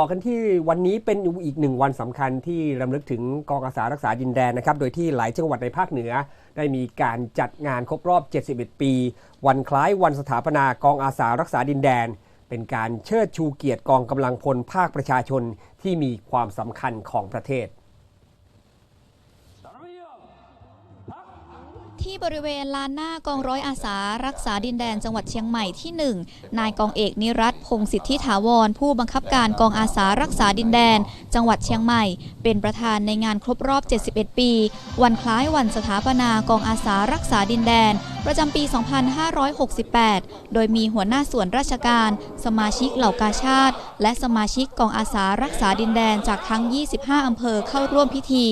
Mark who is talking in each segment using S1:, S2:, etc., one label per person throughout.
S1: ต่อกันที่วันนี้เป็นอีกหนึ่งวันสำคัญที่รำลึกถึงกองอาสารักษาดินแดนนะครับ โดยที่หลายจังหวัดในภาคเหนือ ได้มีการจัดงานครบรอบ 71 ปี วันคล้ายวันสถาปนากองอาสารักษาดินแดน เป็นการเชิดชูเกียรติกองกำลังพลภาคประชาชนที่มีความสำคัญของประเทศ
S2: ที่บริเวณลานหน้ากองร้อยอาสา รักษาดินแดนจังหวัดเชียงใหม่ที่ 1 นายกองเอกนิรัตพงศิทธิถาวร ผู้บังคับการกองอาสารักษาดินแดน จังหวัดเชียงใหม่ เป็นประธานในงานครบรอบ 71 ปี วันคล้ายวันสถาปนากองอาสารักษาดินแดน ประจำปี 2568 โดยมีหัวหน้าส่วนราชการ สมาชิกเหล่ากาชาติ และสมาชิกกองอาสารักษาดินแดนจากทั้ง 25 อำเภอเข้าร่วมพิธี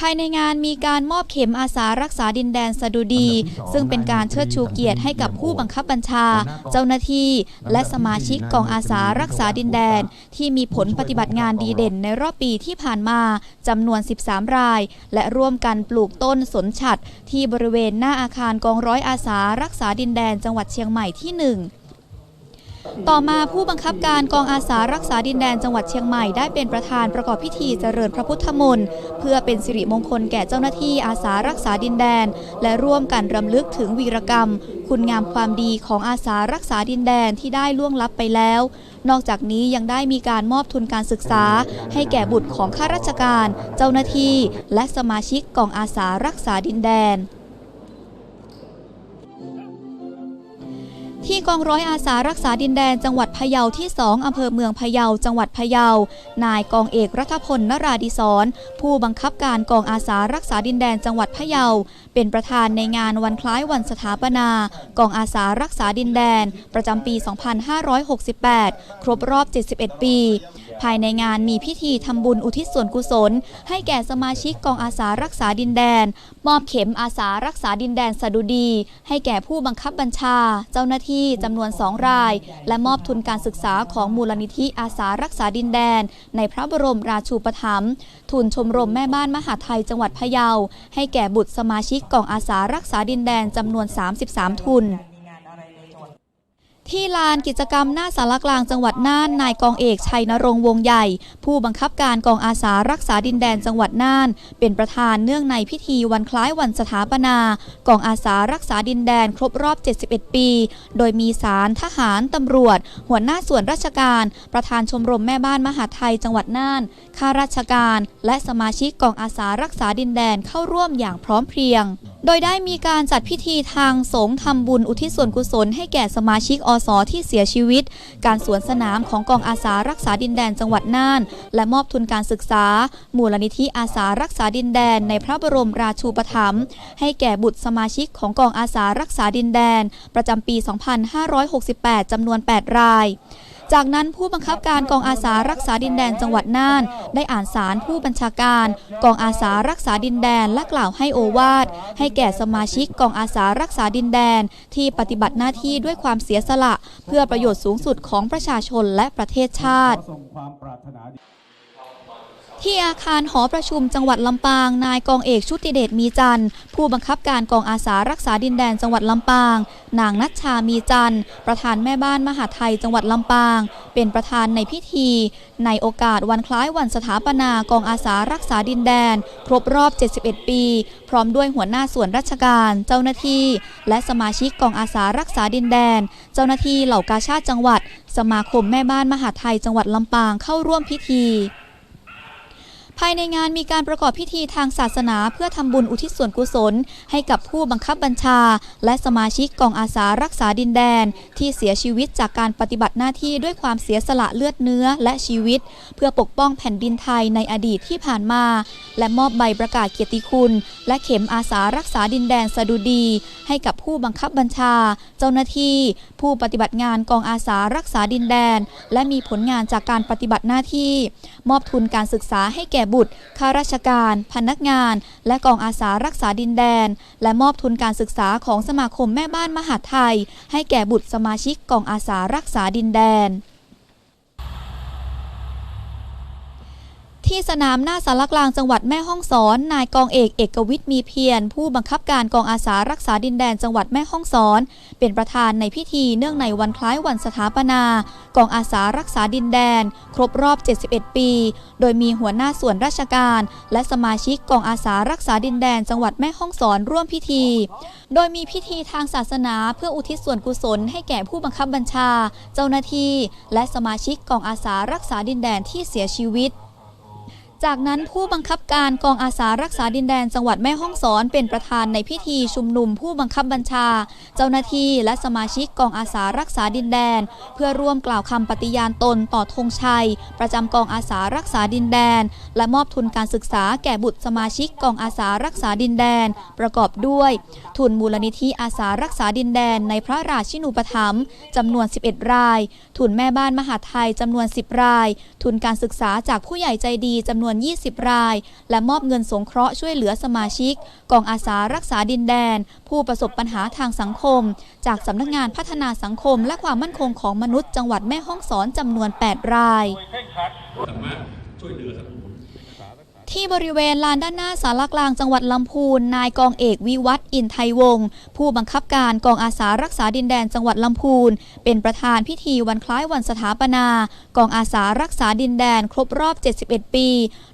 S2: ภายในงานมีการมอบเข็มอาสารักษาดินแดนสดุดี ซึ่งเป็นการเชิดชูเกียรติให้กับผู้บังคับบัญชา เจ้าหน้าที่ และสมาชิกกองอาสารักษาดินแดน ที่มีผลปฏิบัติงานดีเด่นในรอบปีที่ผ่านมาจำนวน 13 ราย และร่วมกันปลูกต้นสนฉัดที่บริเวณหน้าอาคารกองร้อยอาสารักษาดินแดนจังหวัดเชียงใหม่ที่หนึ่ง ต่อมาผู้บังคับการกองอาสารักษาดินแดนจังหวัดเชียงใหม่ได้เป็นประธานประกอบพิธีเจริญพระพุทธมนต์เพื่อเป็นสิริมงคลแก่เจ้าหน้าที่อาสารักษาดินแดน และร่วมกันรำลึกถึงวีรกรรม คุณงามความดีของอาสารักษาดินแดนที่ได้ล่วงลับไปแล้ว นอกจากนี้ยังได้มีการมอบทุนการศึกษา ให้แก่บุตรของข้าราชการ เจ้าหน้าที่ และสมาชิกกองอาสารักษาดินแดน ที่กองร้อยอาสารักษาดินแดนจังหวัดพะเยาที่2อำเภอเมืองพะเยาจังหวัดพะเยานายกองเอกรัฐพลนราดิศรผู้บังคับการกองอาสารักษาดินแดนจังหวัดพะเยาเป็นประธานในงานวันคล้ายวันสถาปนากองอาสารักษาดินแดน ประจำปี 2568 ครบรอบ 71 ปี ภายในงานมีพิธีทำบุญอุทิศส่วนกุศล ให้แก่สมาชิกกองอาสารักษาดินแดน มอบเข็มอาสารักษาดินแดนสดุดี ให้แก่ผู้บังคับบัญชา เจ้าหน้าที่จำนวนสองราย และมอบทุนการศึกษาของมูลนิธิอาสารักษาดินแดน ในพระบรมราชูปถัมภ์ทุนชมรมแม่บ้านมหาไทยจังหวัดพะเยา ให้แก่บุตรสมาชิกกองอาสารักษาดินแดนจำนวน 33 ทุน ที่ลานกิจกรรมหน้าสารกลางจังหวัดน่าน นายกองเอกชัยนรงวงใหญ่ ผู้บังคับการกองอาสารักษาดินแดนจังหวัดน่าน เป็นประธานเนื่องในพิธีวันคล้ายวันสถาปนา กองอาสารักษาดินแดนครบรอบ 71 ปี โดยมีสารทหาร ตำรวจ หัวหน้าส่วนราชการ ประธานชมรมแม่บ้านมหาไทยจังหวัดน่านข้าราชการ และสมาชิกกองอาสารักษาดินแดนเข้าร่วมอย่างพร้อมเพรียง โดยได้มีการจัดพิธีทางสงฆ์ทำบุญอุทิศส่วนกุศลให้แก่สมาชิกอสที่เสียชีวิต การสวนสนามของกองอาสารักษาดินแดนจังหวัดน่าน และมอบทุนการศึกษา มูลนิธิอาสารักษาดินแดนในพระบรมราชูปถัมภ์ให้แก่บุตรสมาชิกของกองอาสารักษาดินแดน ประจำปี 2568 จำนวน 8 ราย จากนั้นผู้บังคับการกองอาสารักษาดินแดนจังหวัดน่าน ได้อ่านสารผู้บัญชาการ กองอาสารักษาดินแดนและกล่าวให้โอวาทให้แก่สมาชิกกองอาสารักษาดินแดน ที่ปฏิบัติหน้าที่ด้วยความเสียสละ เพื่อประโยชน์สูงสุดของประชาชนและประเทศชาติ ที่อาคารหอประชุมจังหวัดลำปาง นายกองเอกชุติเดชมีจันทร์ผู้บังคับการกองอาสารักษาดินแดนจังหวัดลำปาง นางนัชชามีจันทร์ประธานแม่บ้านมหาไทยจังหวัดลำปาง เป็นประธานในพิธี ในโอกาสวันคล้ายวันสถาปนากองอาสารักษาดินแดน ครบรอบ 71 ปี พร้อมด้วยหัวหน้าส่วนราชการ เจ้าหน้าที่ และสมาชิกกองอาสารักษาดินแดน เจ้าหน้าที่เหล่ากาชาติจังหวัด สมาคมแม่บ้านมหาไทยจังหวัดลำปางเข้าร่วมพิธี ภายในงานมีการประกอบพิธีทางศาสนาเพื่อทำบุญอุทิศส่วนกุศล ให้กับผู้บังคับบัญชา และสมาชิกกองอาสารักษาดินแดน ที่เสียชีวิตจากการปฏิบัติหน้าที่ด้วยความเสียสละเลือดเนื้อและชีวิต เพื่อปกป้องแผ่นดินไทยในอดีตที่ผ่านมา และมอบใบประกาศเกียรติคุณ และเข็มอาสารักษาดินแดนสดุดี ให้กับผู้บังคับบัญชา เจ้าหน้าที่ ผู้ปฏิบัติงานกองอาสารักษาดินแดน และมีผลงานจากการปฏิบัติหน้าที่ มอบทุนการศึกษาให้แก่บุตร ข้าราชการ พนักงาน และกองอาสารักษาดินแดน และมอบทุนการศึกษาของสมาคมแม่บ้านมหาดไทย ให้แก่บุตรสมาชิกกองอาสารักษาดินแดน ที่สนามหน้าสารกลางจังหวัดแม่ฮ่องสอน นายกองเอกเอกวิทย์มีเพียร ผู้บังคับการกองอาสารักษาดินแดนจังหวัดแม่ฮ่องสอน เป็นประธานในพิธีเนื่องในวันคล้ายวันสถาปนา กองอาสารักษาดินแดน ครบรอบ 71 ปี โดยมีหัวหน้าส่วนราชการ และสมาชิกกองอาสารักษาดินแดน จังหวัดแม่ฮ่องสอนร่วมพิธี โดยมีพิธีทางศาสนาเพื่ออุทิศส่วนกุศล ให้แก่ผู้บังคับบัญชา เจ้าหน้าที่ และสมาชิกกองอาสารักษาดินแดนที่เสียชีวิต จากนั้นผู้บังคับการกองอาสารักษาดินแดนจังหวัดแม่ฮ่องสอนเป็นประธานในพิธีชุมนุมผู้บังคับบัญชา เจ้าหน้าที่และสมาชิกกองอาสารักษาดินแดน เพื่อร่วมกล่าวคำปฏิญาณตนต่อธงชัย ประจำกองอาสารักษาดินแดน และมอบทุนการศึกษาแก่บุตรสมาชิกกองอาสารักษาดินแดน ประกอบด้วย ทุนมูลนิธิอาสารักษาดินแดน ในพระราชินูปถัมภ์จำนวน 11 ราย ทุนแม่บ้านมหาไทยจำนวน 10 ราย ทุนการศึกษาจากผู้ใหญ่ใจดีจำนวนวน 20 ราย และมอบเงินสงเคราะห์ช่วยเหลือสมาชิก กองอาสารักษาดินแดน ผู้ประสบปัญหาทางสังคม จากสำนักงานพัฒนาสังคม และความมั่นคงของมนุษย์จังหวัดแม่ฮ่องสอนจำนวน 8 ราย ที่บริเวณลานด้านหน้าสารกลางจังหวัดลำพูน นายกองเอกวิวัฒน์อินไทยวงศ์ผู้บังคับการกองอาสารักษาดินแดนจังหวัดลำพูน เป็นประธานพิธีวันคล้ายวันสถาปนา กองอาสารักษาดินแดนครบรอบ 71 ปี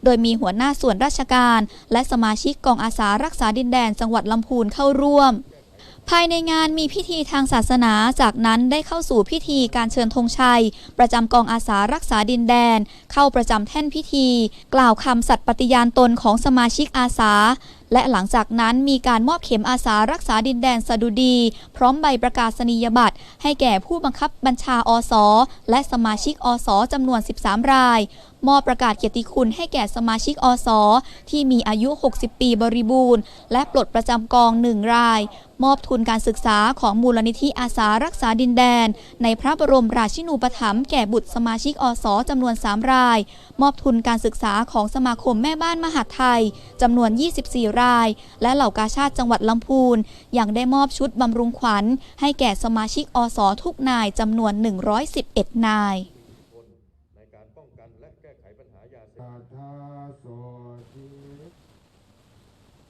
S2: โดยมีหัวหน้าส่วนราชการ และสมาชิกกองอาสารักษาดินแดนจังหวัดลำพูนเข้าร่วม ภายในงานมีพิธีทางศาสนา จากนั้นได้เข้าสู่พิธีการเชิญธงชัย ประจำกองอาสารักษาดินแดน เข้าประจำแท่นพิธี กล่าวคำสัตย์ปฏิญาณตนของสมาชิกอาสา และหลังจากนั้นมีการมอบเข็มอาสารักษาดินแดนสดุดี พร้อมใบประกาศนียบัตร ให้แก่ผู้บังคับบัญชาอสและสมาชิกอสจำนวน 13 ราย มอบประกาศเกียรติคุณให้แก่สมาชิกอสที่มีอายุ 60 ปีบริบูรณ์ และปลดประจำกองหนึ่งราย มอบทุนการศึกษาของมูลนิธิอาสารักษาดินแดน ในพระบรมราชินูปถัมภ์แก่บุตรสมาชิกอสจำนวน 3 ราย มอบทุนการศึกษาของสมาคมแม่บ้านมหาดไทยจำนวน 24 ราย และเหล่ากาชาติจังหวัดลำพูนยังได้มอบชุดบำรุงขวัญ ให้แก่สมาชิกอสทุกนายจำนวน 111 นาย